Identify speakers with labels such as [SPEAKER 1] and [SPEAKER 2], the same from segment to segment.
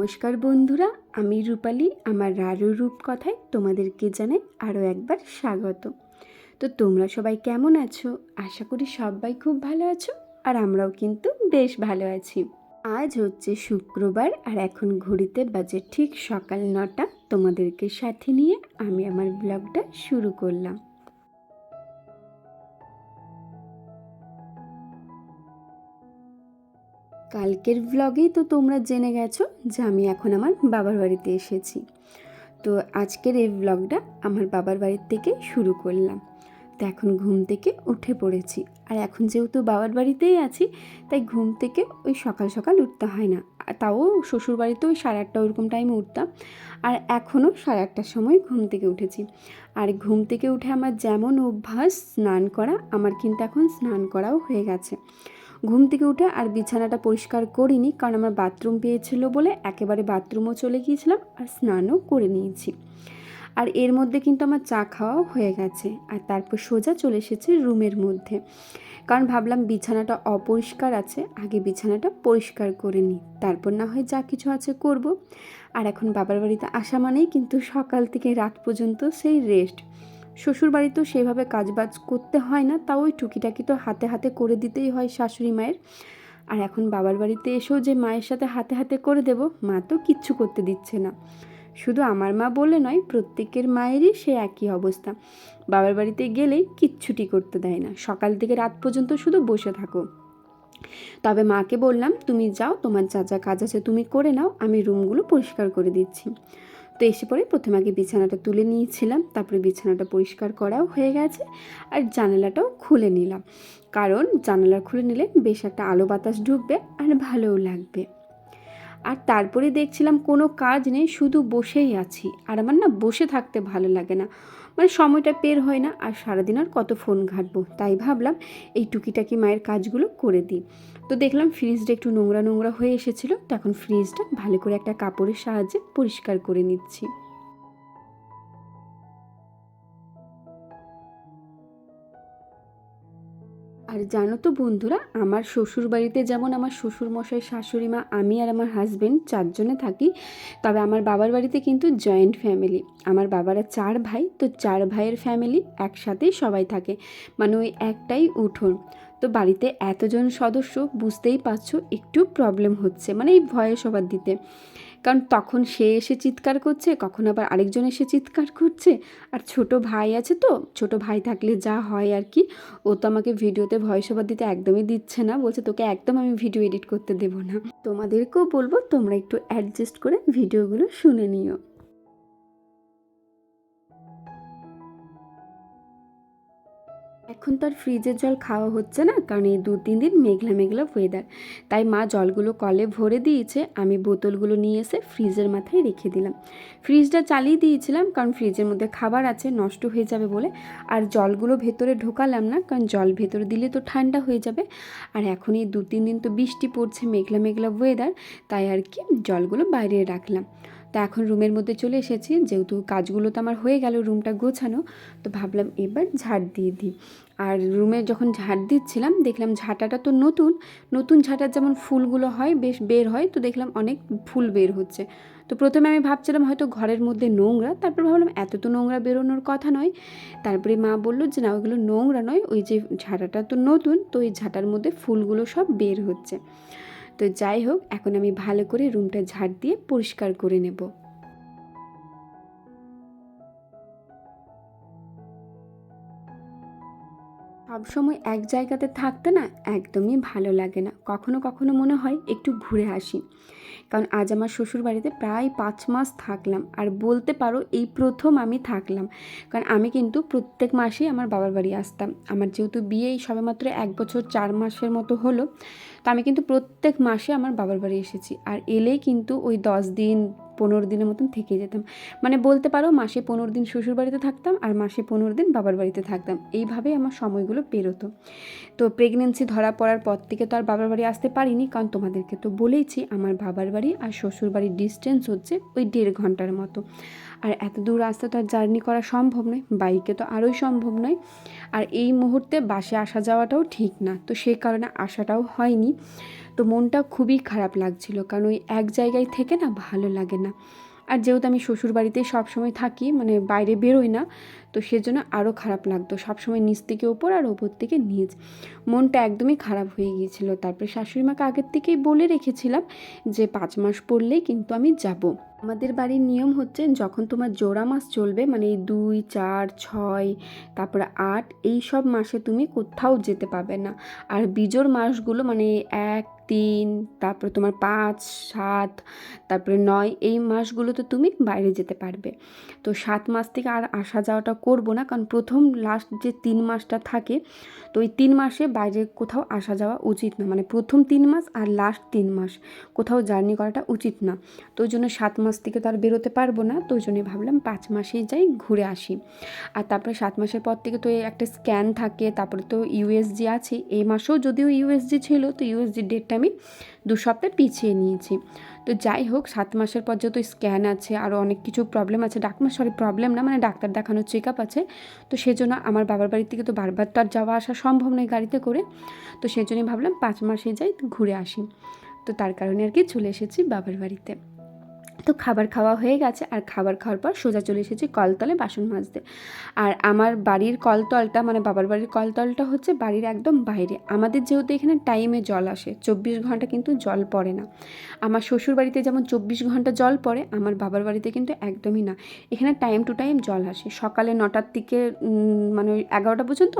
[SPEAKER 1] নমস্কার বন্ধুরা, আমি রূপালী। আমার রারু রূপ কথায় তোমাদেরকে জানাই আরও একবার স্বাগত। তো তোমরা সবাই কেমন আছো? আশা করি সবাই খুব ভালো আছো আর আমরাও কিন্তু বেশ ভালো আছি। আজ হচ্ছে শুক্রবার আর এখন ঘড়িতে বাজে ঠিক সকাল নটা। তোমাদেরকে সাথে নিয়ে আমি আমার ব্লগটা শুরু করলাম। কালকের ব্লগেই তো তোমরা জেনে গেছো যে আমি এখন আমার বাবার বাড়িতে এসেছি। তো আজকের এই ব্লগটা আমার বাবার বাড়ির থেকে শুরু করলাম। তো এখন ঘুম থেকে উঠে পড়েছি। আর এখন যেহেতু বাবার বাড়িতেই আছি, তাই ঘুম থেকে ওই সকাল সকাল উঠতে হয় না। তাও শ্বশুর বাড়িতে ওই সাড়ে আটটা ওরকম টাইমে উঠতাম। আর এখনও সাড়ে আটটার সময় ঘুম থেকে উঠেছি। আর ঘুম থেকে উঠে আমার যেমন অভ্যাস স্নান করা, আমার কিন্তু এখন স্নান করাও হয়ে গেছে। ঘুম থেকে উঠে আর বিছানাটা পরিষ্কার করিনি কারণ আমার বাথরুম পেয়েছিল বলে একেবারে বাথরুমও চলে গিয়েছিলাম আর স্নানও করে নিয়েছি। আর এর মধ্যে কিন্তু আমার চা খাওয়াও হয়ে গেছে আর তারপর সোজা চলে এসেছে রুমের মধ্যে। কারণ ভাবলাম বিছানাটা অপরিষ্কার আছে, আগে বিছানাটা পরিষ্কার করে নিই। তারপর না হয় যা কিছু আছে করব। আর এখন বাবার বাড়িতে আসা মানেই কিন্তু সকাল থেকে রাত পর্যন্ত সেই রেস্ট শ্বশুর বাড়িতেও সেভাবে কাজবাজ করতে হয় না, তাও ওই টুকিটাকি তো হাতে হাতে করে দিতেই হয় শাশুড়ি মায়ের। আর এখন বাবার বাড়িতে এসেও যে মায়ের সাথে হাতে হাতে করে দেব, মা তো কিচ্ছু করতে দিচ্ছে না। শুধু আমার মা বলে নয়, প্রত্যেকের মায়েরই সে একই অবস্থা। বাবার বাড়িতে গেলেই কিচ্ছুটি করতে দেয় না, সকাল থেকে রাত পর্যন্ত শুধু বসে থাকো। তবে মাকে বললাম, তুমি যাও, তোমার যা যা কাজ আছে তুমি করে নাও, আমি রুমগুলো পরিষ্কার করে দিচ্ছি। তো এসে পরে প্রথমে আগে বিছানাটা তুলে নিয়েছিলাম, তারপরে বিছানাটা পরিষ্কার করাও হয়ে গেছে আর জানালাটাও খুলে নিলাম। কারণ জানালা খুলে নিলে বেশ একটা আলো বাতাস ঢুকবে আর ভালোও লাগবে। আর তারপরে দেখছিলাম কোনো কাজ নেই, শুধু বসেই আছি। আর আমার না বসে থাকতে ভালো লাগে না। মানে সময়টা পের হয় না আর সারাদিন আর কত ফোন ঘাটবো? তাই ভাবলাম এই টুকিটাকি মায়ের কাজগুলো করে দিই। তো দেখলাম ফ্রিজটা একটু নোংরা নোংরা হয়ে এসেছিল তখন ফ্রিজটা ভালো করে একটা কাপড়ের সাহায্যে পরিষ্কার করে নিচ্ছি। আর জানো তো বন্ধুরা, আমার শ্বশুর বাড়িতে যেমন আমার শ্বশুর মশাই শাশুড়ি মা, আমি আর আমার হাজব্যান্ড চারজনে থাকি, তবে আমার বাবার বাড়িতে কিন্তু জয়েন্ট ফ্যামিলি আমার বাবারা চার ভাই, তো চার ভাইয়ের ফ্যামিলি একসাথেই সবাই থাকে মানে ওই একটাই উঠোন। তো বাড়িতে এতজন সদস্য, বুঝতেই পারছ, একটু প্রবলেম হচ্ছে মানে এই ভয়ে সবার দিতে। কারণ তখন সে এসে চিৎকার করছে, কখন আবার আরেকজন এসে চিৎকার করছে। আর ছোট ভাই আছে তো, ছোট ভাই থাকলে যা হয় আর কি। ও তো আমাকে ভিডিওতে ভয়েস ওভার দিতে একদমই দিচ্ছে না, বলছে তোকে একদম আমি ভিডিও এডিট করতে দেবো না। তোমাদেরকেও বলব তোমরা একটু অ্যাডজাস্ট করে ভিডিওগুলো শুনে নিও। এখন তো আর ফ্রিজের জল খাওয়া হচ্ছে না, কারণ এই দু তিন দিন মেঘলা মেঘলা ওয়েদার তাই মা জলগুলো কলে ভরে দিয়েছে, আমি বোতলগুলো নিয়ে এসে ফ্রিজের মাথায় রেখে দিলাম। ফ্রিজটা চালিয়ে দিয়েছিলাম, কারণ ফ্রিজের মধ্যে খাবার আছে, নষ্ট হয়ে যাবে বলে। আর জলগুলো ভেতরে ঢোকালাম না, কারণ জল ভেতরে দিলে তো ঠান্ডা হয়ে যাবে। আর এখন এই দু তিন দিন তো বৃষ্টি পড়ছে, মেঘলা মেঘলা ওয়েদার তাই আর কি জলগুলো বাইরে রাখলাম। তা এখন রুমের মধ্যে চলে এসেছি। যেহেতু কাজগুলো তো আমার হয়ে গেল রুমটা গোছানো, তো ভাবলাম এবার ঝাড় দিয়ে দিই। আর রুমে যখন ঝাড় দিচ্ছিলাম, দেখলাম ঝাঁটাটা তো নতুন। নতুন ঝাঁটার যেমন ফুলগুলো হয়, বেশ বের হয়, তো দেখলাম অনেক ফুল বের হচ্ছে। তো প্রথমে আমি ভাবছিলাম হয়তো ঘরের মধ্যে নোংরা, তারপর ভাবলাম এত তো নোংরা বেরোনোর কথা নয়। তারপরে মা বলল যে, না, ওইগুলো নোংরা নয়, ওই যে ঝাঁটাটা তো নতুন, তো ওই ঝাঁটার মধ্যে ফুলগুলো সব বের হচ্ছে। তো যাই হোক এখন আমি ভালো করে রুমটা ঝাড় দিয়ে পরিষ্কার করে নেব। সবসময় এক জায়গাতে থাকতে না একদমই ভালো লাগে না। কখনো কখনো মনে হয় একটু ঘুরে আসি। কারণ আজ আমার শ্বশুর বাড়িতে প্রায় পাঁচ মাস থাকলাম। আর বলতে পারো এই প্রথম আমি থাকলাম। কারণ আমি কিন্তু প্রত্যেক মাসেই আমার বাবার বাড়ি আসতাম। আমার যেহেতু বিয়ে এই সবেমাত্র এক বছর চার মাসের মতো হলো, তো আমি কিন্তু প্রত্যেক মাসে আমার বাবার বাড়ি এসেছি। আর এলেই কিন্তু ওই দশ দিন পনেরো দিনের মতন থেকে যেতাম। মানে বলতে পারো মাসে পনেরো দিন শ্বশুর বাড়িতে থাকতাম আর মাসে পনেরো দিন বাবার বাড়িতে থাকতাম। এইভাবেই আমার সময়গুলো পেরোতো। তো প্রেগনেন্সি ধরা পড়ার পর থেকে তো আর বাবার বাড়ি আসতে পারিনি, কারণ তোমাদেরকে তো বলেইছি আমার বাবার বাড়ি আর শ্বশুর বাড়ির ডিস্টেন্স হচ্ছে ওই দেড় ঘণ্টার মতো। আর এত দূর রাস্তা তো আর জার্নি করা সম্ভব নয় বাইকে তো আরোই সম্ভব নয়। আর এই মুহূর্তে বাসে আসা যাওয়াটাও ঠিক না। তো সেই কারণে আসাটাও হয়নি। তো মনটা খুবই খারাপ লাগছিল, কারণ ওই এক জায়গায় থেকে না ভালো লাগে না। আর যেহেতু আমি শ্বশুর বাড়িতেই সবসময় থাকি মানে বাইরে বেরোই না, তো সেজন্য আরও খারাপ লাগতো। সবসময় নিচ থেকে ওপর আর ওপর থেকে নিচ। মনটা একদমই খারাপ হয়ে গিয়েছিল। তারপরে শাশুড়ি মাকে আগের থেকেই বলে রেখেছিলাম যে, পাঁচ মাস পড়লেই কিন্তু আমি যাব। আমাদের বাড়ির নিয়ম হচ্ছে, যখন তোমার জোড়া মাস চলবে মানে এই দুই, চার, ছয়, তারপরে আট, এই সব মাসে তুমি কোথাও যেতে পাবে না। আর বিজোর মাসগুলো মানে এক তিন, তারপরে তোমার পাঁচ, সাত, তারপরে নয়, এই মাসগুলোতে তুমি বাইরে যেতে পারবে। তো সাত মাস থেকে আর আসা যাওয়াটা করব না, কারণ প্রথম লাস্ট যে তিন মাসটা থাকে, তো ওই তিন মাসে বাইরে কোথাও আসা যাওয়া উচিত না। মানে প্রথম তিন মাস আর লাস্ট তিন মাস, কোথাও জার্নি করাটা উচিত না। তো ওই জন্য সাত মাস থেকে তো আর বেরোতে পারব না, তো ওই জন্যই ভাবলাম পাঁচ মাসেই যাই ঘুরে আসি। আর তারপরে সাত মাসের পর থেকে তো একটা স্ক্যান থাকে, তারপরে তো ইউএসজি আছে। এই মাসেও যদিও ইউএসজি ছিল, তো ইউএসজি ডেটটা আমি দু সপ্তাহ পিছিয়ে নিয়েছি। তো যাই হোক, সাত মাসের পর যত স্ক্যান আছে আরও অনেক কিছু প্রবলেম আছে। ডাক্তার সরি প্রবলেম না মানে ডাক্তার দেখানোর চেক আপ আছে। তো সেজন্য আমার বাবার বাড়ির থেকে তো বারবার তো আর যাওয়া আসা সম্ভব নয় গাড়িতে করে। তো সেজন্যই ভাবলাম পাঁচ মাসে যাই, ঘুরে আসি। তো তার কারণে আর কি চলে এসেছি বাবার বাড়িতে। তো খাবার খাওয়া হয়ে গেছে, আর খাবার খাওয়ার পর সোজা চলে এসেছি কলতলে বাসন মাজতে। আর আমার বাড়ির কলতলটা মানে বাবার বাড়ির কলতলটা হচ্ছে বাড়ির একদম বাইরে। আমাদের যেহেতু এখানে টাইমে জল আসে, চব্বিশ ঘণ্টা কিন্তু জল পড়ে না। আমার শ্বশুর বাড়িতে যেমন চব্বিশ ঘণ্টা জল পড়ে, আমার বাবার বাড়িতে কিন্তু একদমই না। এখানে টাইম টু টাইম জল আসে। সকালে নটার থেকে মানে এগারোটা পর্যন্ত,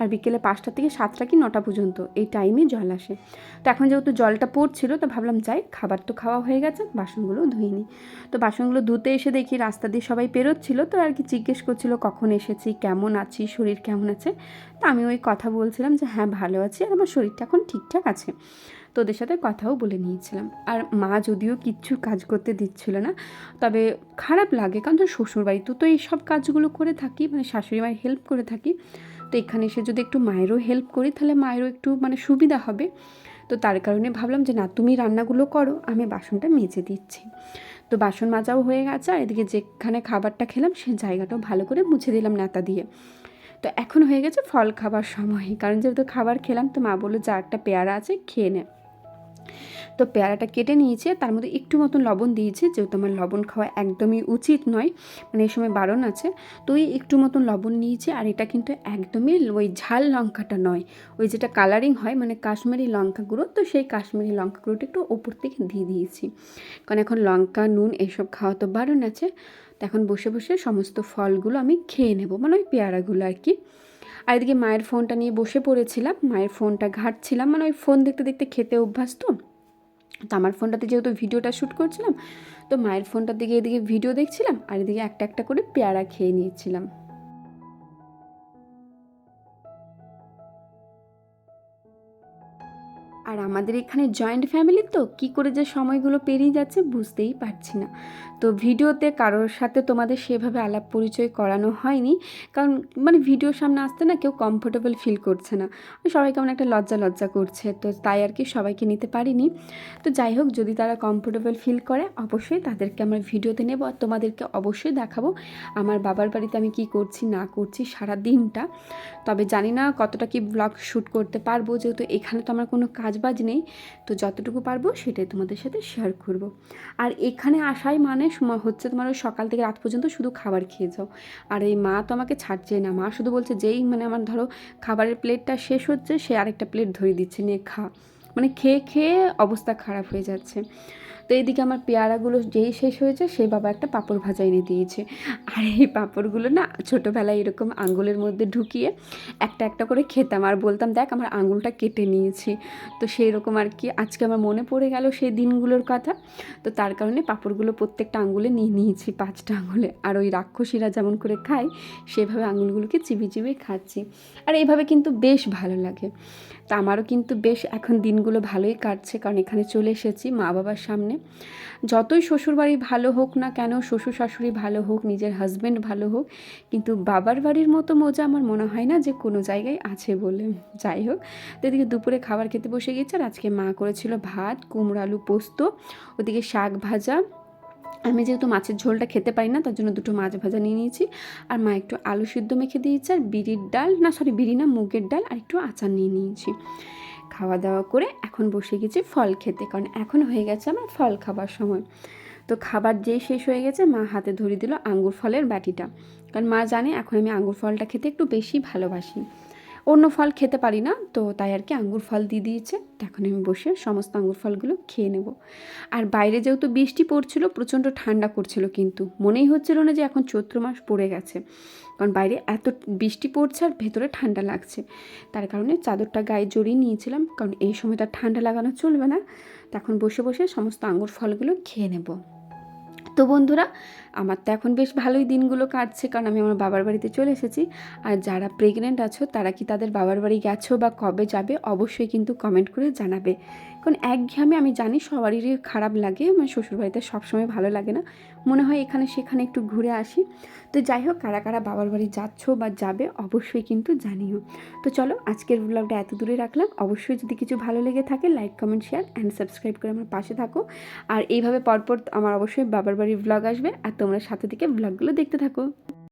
[SPEAKER 1] আর বিকেলে পাঁচটা থেকে সাতটা কি নটা পর্যন্ত এই টাইমে জল আসে। তো এখন যেহেতু জলটা পড়ছিল, তো ভাবলাম যাই, খাবার তো খাওয়া হয়ে গেছে, বাসনগুলো ধুয়ে নিই তো বাসনগুলো ধুতে এসে দেখি রাস্তা দিয়ে সবাই পেরোচ্ছিল তো আর কি জিজ্ঞেস করছিল কখন এসেছি, কেমন আছি, শরীর কেমন আছে? তো আমি ওই কথা বলছিলাম যে হ্যাঁ ভালো আছি আর আমার শরীরটা এখন ঠিকঠাক আছে। তো ওদের সাথে কথাও বলে নিয়েছিলাম। আর মা যদিও কিচ্ছু কাজ করতে দিচ্ছিল না, তবে খারাপ লাগে কারণ তো শ্বশুরবাড়িতেও তো এই সব কাজগুলো করে থাকি মানে শাশুড়ি মায়ের হেল্প করে থাকি। তো এখানে এসে যদি একটু মায়েরও হেল্প করি, তাহলে মায়েরও একটু মানে সুবিধা হবে। তো তার কারণে ভাবলাম যে না, তুমি রান্নাগুলো করো, আমি বাসনটা মেজে দিচ্ছি। তো বাসন মাজাও হয়ে গেছে, আর এদিকে যেখানে খাবারটা খেলাম সেই জায়গাটাও ভালো করে মুছে দিলাম নেতা দিয়ে। তো এখন হয়ে গেছে ফল খাবার সময়, কারণ যেহেতু খাবার খেলাম, তো মা বলল, যা একটা পেয়ারা আছে, খেয়ে নে। তো পেয়ারাটা কেটে নিয়েছে, তার মধ্যে একটু মতন লবণ দিয়েছে, যেহেতু আমার লবণ খাওয়া একদমই উচিত নয় মানে এই সময় বারণ আছে, তো ওই একটু মতন লবণ নিয়েছে, আর এটা কিন্তু একদমই ওই ঝাল লঙ্কাটা নয়, ওই যেটা কালারিং হয় মানে কাশ্মীরি লঙ্কা গুঁড়ো, তো সেই কাশ্মীরি লঙ্কা গুঁড়োটা একটু ওপর থেকে দিয়ে দিয়েছি। কারণ এখন লঙ্কা, নুন এসব খাওয়া তো বারণ আছে, তো এখন বসে বসে সমস্ত ফলগুলো আমি খেয়ে নেব মানে ওই পেয়ারাগুলো আর কি। আর এদিকে মায়ের ফোনটা নিয়ে বসে পড়েছিলাম। মায়ের ফোনটা ঘাটছিলাম। মানে ওই ফোন দেখতে দেখতে খেতে অভ্যাস তো তো আমার ফোনটাতে যেহেতু ভিডিওটা শ্যুট করছিলাম, তো মায়ের ফোনটার দিকে এদিকে ভিডিও দেখছিলাম আর এদিকে একটা একটা করে পেয়ারা খেয়ে নিয়েছিলাম। আর আমাদের এখানে জয়েন্ট ফ্যামিলি তো, কি করে যে সময়গুলো পেরিয়ে যাচ্ছে বুঝতেই পারছি না। তো ভিডিওতে কারোর সাথে তোমাদের সেভাবে আলাপ পরিচয় করানো হয়নি, কারণ মানে ভিডিওর সামনে আসতে না কেউ কমফোর্টেবল ফিল করছে না। সবাই কেমন একটা লজ্জা লজ্জা করছে, তো তাই আর কি সবাইকে নিতে পারিনি। তো যাই হোক, যদি তারা কমফোর্টেবল ফিল করে, অবশ্যই তাদেরকে আমার ভিডিওতে নেব আর তোমাদেরকে অবশ্যই দেখাবো আমার বাবার বাড়িতে আমি কি করছি, না করছি সারা দিনটা তবে জানি না কতটা কি ব্লগ শ্যুট করতে পারব, যেহেতু এখানে তো আমার কোনো কাজ বাজ নেই, তো যতটুকু পারব সেটাই তোমাদের সাথে শেয়ার করব। আর এখানে আসাই মানে হচ্ছে তোমার ওই সকাল থেকে রাত পর্যন্ত শুধু খাবার খেয়ে যাও আর এই মা তো আমাকে ছাড়ছে না, মা শুধু বলছে যেই মানে আমার ধরো খাবারের প্লেটটা শেষ হচ্ছে, সে আরেকটা প্লেট ধরিয়ে দিচ্ছে, নিয়ে খা মানে খেয়ে খেয়ে অবস্থা খারাপ হয়ে যাচ্ছে। তো এইদিকে আমার পেয়ারাগুলো যেই শেষ হয়েছে, সেই বাবা একটা পাঁপড় ভাজা এনে দিয়েছে। আর এই পাঁপড়গুলো না ছোটোবেলায় এরকম আঙ্গুলের মধ্যে ঢুকিয়ে একটা একটা করে খেতাম। আর বলতাম, দেখ, আমার আঙুলটা কেটে নিয়েছি। তো সেই রকম আর কি আজকে আমার মনে পড়ে গেল সেই দিনগুলোর কথা। তো তার কারণে পাঁপড়গুলো প্রত্যেকটা আঙুলে নিয়ে নিয়েছি, পাঁচটা আঙুলে আর ওই রাক্ষসীরা যেমন করে খায়, সেভাবে আঙুলগুলোকে চিবি চিবি খাচ্ছি। আর এইভাবে কিন্তু বেশ ভালো লাগে। তা আমারও কিন্তু বেশ এখন দিনগুলো ভালোই কাটছে, কারণ এখানে চলে এসেছি মা বাবার সামনে। যতই শ্বশুরবাড়ি ভালো হোক না কেন শ্বশুর শাশুড়ি ভালো হোক, নিজের হাজব্যান্ড ভালো হোক, কিন্তু বাবার বাড়ির মতো মজা আমার মনে হয় না যে কোনো জায়গায় আছে বলে। যাই হোক, তো এদিকে দুপুরে খাবার খেতে বসে গিয়েছে আর আজকে মা করেছিল ভাত, কুমড়ো আলু পোস্ত, ওদিকে শাক ভাজা আমি যেহেতু মাছের ঝোলটা খেতে পারি না, তার জন্য দুটো মাছ ভাজা নিয়ে নিয়েছি। আর মা একটু আলু সিদ্ধ মেখে দিয়েছে, আর বিড়ির ডাল, না সরি বিড়ি না, মুগের ডাল, আর একটু আচার নিয়ে নিয়েছি। খাওয়া দাওয়া করে এখন বসে গেছি ফল খেতে, কারণ এখন হয়ে গেছে আমার ফল খাবার সময়। তো খাবার যেই শেষ হয়ে গেছে, মা হাতে ধরিয়ে দিল আঙ্গুর ফলের বাটিটা। কারণ মা জানে এখন আমি আঙ্গুর ফলটা খেতে একটু বেশি ভালোবাসি। অন্য ফল খেতে পারি না, তো তাই আর কি আঙ্গুর ফল দিয়ে দিয়েছে। এখন আমি বসে সমস্ত আঙ্গুর ফলগুলো খেয়ে নেব। আর বাইরে যেহেতু বৃষ্টি পড়ছিল, প্রচণ্ড ঠান্ডা করছিল কিন্তু। মনেই হচ্ছিল না যে এখন চৈত্র মাস পড়ে গেছে। কারণ বাইরে এত বৃষ্টি পড়ছে আর ভেতরে ঠান্ডা লাগছে। তার কারণে চাদরটা গায়ে জড়িয়ে নিয়েছিলাম, কারণ এই সময়টা ঠান্ডা লাগানো চলবে না। তখন বসে বসে সমস্ত আঙ্গুর ফলগুলো খেয়ে নেব। তো বন্ধুরা, আমার তো এখন বেশ ভালোই দিনগুলো কাটছে, কারণ আমি আমার বাবার বাড়িতে চলে এসেছি। আর যারা প্রেগনেন্ট আছো, তারা কি তাদের বাবার বাড়ি গেছো বা কবে যাবে, অবশ্যই কিন্তু কমেন্ট করে জানাবে। কারণ একঘেয়েমি আমি জানি সবারই খারাপ লাগে, আমার শ্বশুরবাড়িতে সবসময় ভালো লাগে না। মনে হয় এখানে সেখানে একটু ঘুরে আসি। তো যাই হোক, কারা কারা বাবার বাড়ি যাচ্ছ বা যাবে অবশ্যই কিন্তু জানিও। তো চলো, আজকের ব্লগটা এত দূরে রাখলাম। অবশ্যই যদি কিছু ভালো লেগে থাকে like comment share and subscribe করে আমার পাশে থাকো। আর এইভাবে পরপর আমার অবশ্যই বাবার বাড়ির ব্লগ আসবে। আর তোমরা সাথে থেকে ব্লগগুলো দেখতে থাকো।